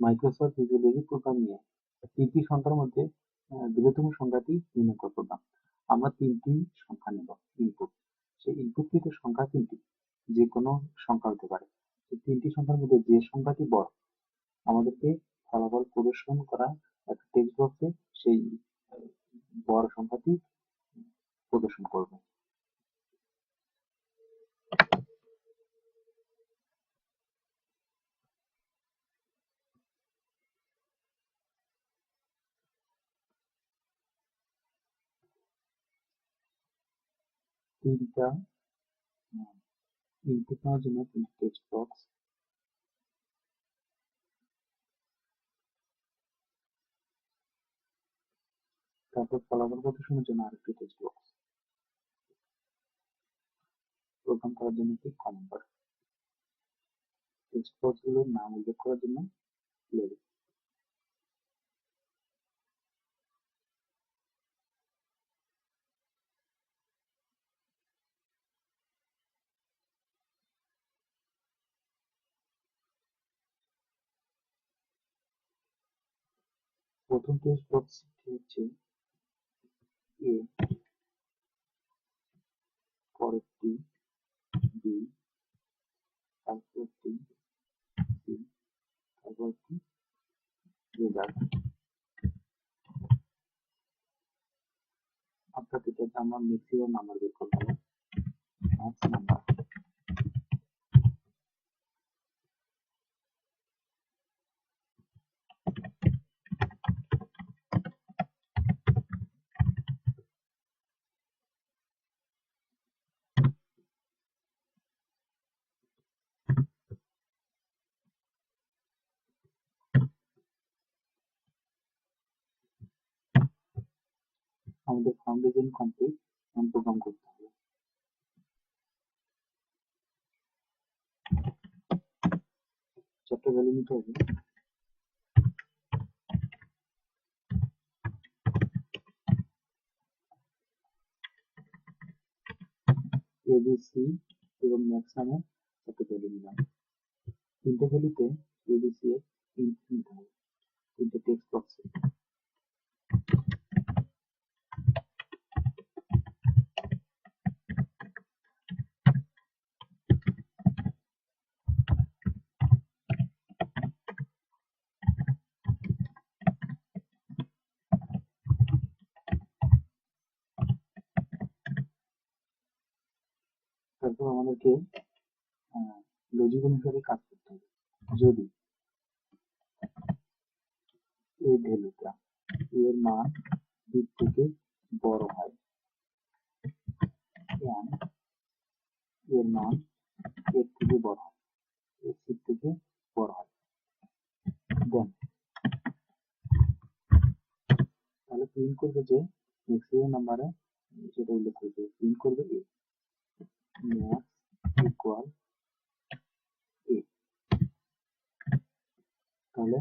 Microsoft visual basic programme নিয়ে তিনটি সংখ্যার মধ্যে বৃহত্তম সংখ্যাটি নির্ণয় করতে পারলাম আমরা তিনটি সংখ্যা নেব ইনপুট সেই ইনপুটকৃত সংখ্যা তিনটি যে কোনো সংখ্যা হতে পারে। এই তিনটি সংখ্যার মধ্যে যে সংখ্যাটি বড়, আমাদেরকে ফলাফল প্রদর্শন করা একটা টেক্সট বক্সে সেই বড় সংখ্যাটি প্রদর্শন করবে তিনটা ইনপুট নেওয়ার জন্য তিনটি টেক্সট বক্স তারপর ফলাফল প্রদর্শনের জন্য আরেকটি টেক্সট বক্স প্রোগ্রাম করার জন্য একটি কমন বার টেক্সট বক্সগুলোর নাম উল্লেখ করার জন্য লেবেল প্রথম টেস্ট বক্সটি হচ্ছে এ পরেরটি বি তারপরটি সি তারপরটি রেজাল্ট অর্থাৎ এটাতে আমরা ম্যাক্সিমাম নাম্বার বের হবে। ম্যাক্স নাম্বার আমাদের ফাউন্ডেশন কমপ্লিট প্রোগ্রাম করতে চারটে ভ্যালু নিতে হবে। এবিসি এবং ম্যাক্স নামে চারটে ভ্যালু নিলাম তিনটে ভ্যালুতে এবিসি এর ইন্ট নিতে হবে তিনটে টেক্সট বক্সে তারপর আমাদেরকে লজিক অনুসারে কাজ করতে হবে। যদি এই ভ্যালুটা, এর মান বি থেকে বড় হয় এর মান এর থেকে বড় হয়, এর থেকে বড় হয় দেন তাহলে প্রিন্ট করবে যে ম্যাক্সিমাম নাম্বারে যেটা উল্লেখ করেছে প্রিন্ট করবে এ ম্যাক্স ইকুয়াল এ তাহলে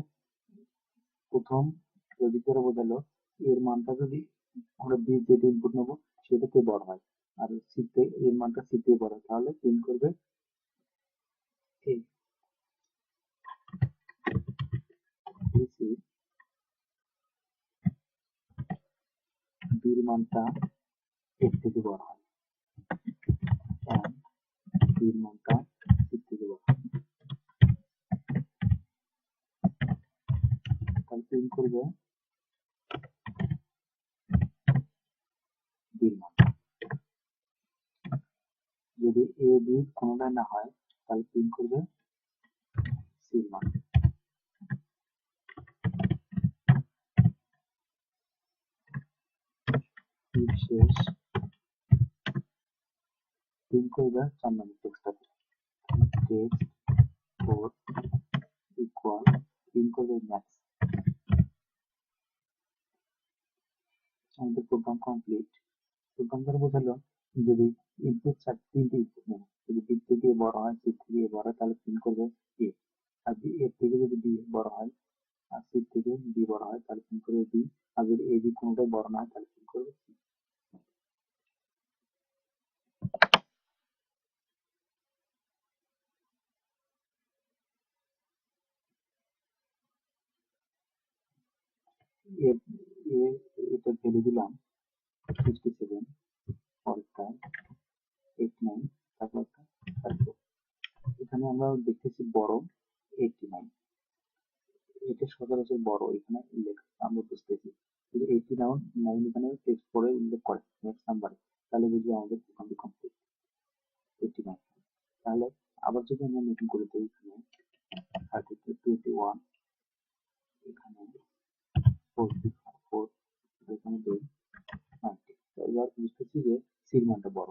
প্রথম যদি করে বোঝালো, এর মানটা যদি আমরা বি যেটা ইনপুট নেব, সেটাতে বড় হয়। আর সিতে এর মানটা সিতে বড় হয়। তাহলে প্রিন্ট করবে এ বির মানটা থেকে বড় হয়। মানটা থেকে বড় করবে বির মান যদি এ বি কোনোটাই না হয়, তাহলে প্রিন্ট করবে সির মান শেষ. প্রিন্ট করবে চার নম্বর টেক্সটটাতে টেক্সট ফোর ইকুয়াল প্রিন্ট করবে ম্যাক্স আমাদের প্রোগ্রাম কমপ্লিট প্রোগ্রাম করে বোঝালো যদি ইনপুট চার তিনটে ইনপুট নেব যদি বি থেকে বড় হয় সি থেকে বড় হয়, তাহলে প্রিন্ট করবে এ আর বি এর থেকে যদি বি বড় হয়, আর সি থেকে বি বড় হয়, তাহলে প্রিন্ট করবে বি আর যদি এ বি কোনোটাই বড় না হয়, তাহলে প্রিন্ট করবে সি এটা ভ্যালু দিলাম। সিক্সটি সেভেন পরেরটা নাইন তারপর। একটা এখানে আমরা দেখতেছি বড় এইটটি নাইন এটা সচরাচর বড়, এখানে উল্লেখ আমরা বুঝতেছি। এইটটি নাইন নাইন এখানে টেক্সট পরে উল্লেখ করে নেক্সট নাম্বারে তাহলে বুঝব আমাদের প্রোগ্রামটি কমপ্লিট এইটটি নাইন তাহলে আবার যদি আমরা নতুন করে দিই, এখানে থার্টি টু টোয়েন্টি ওয়ান এখানে ফোরটি ফোর এখানে দিই এবার বুঝতেছি যে সির মানটা বড়।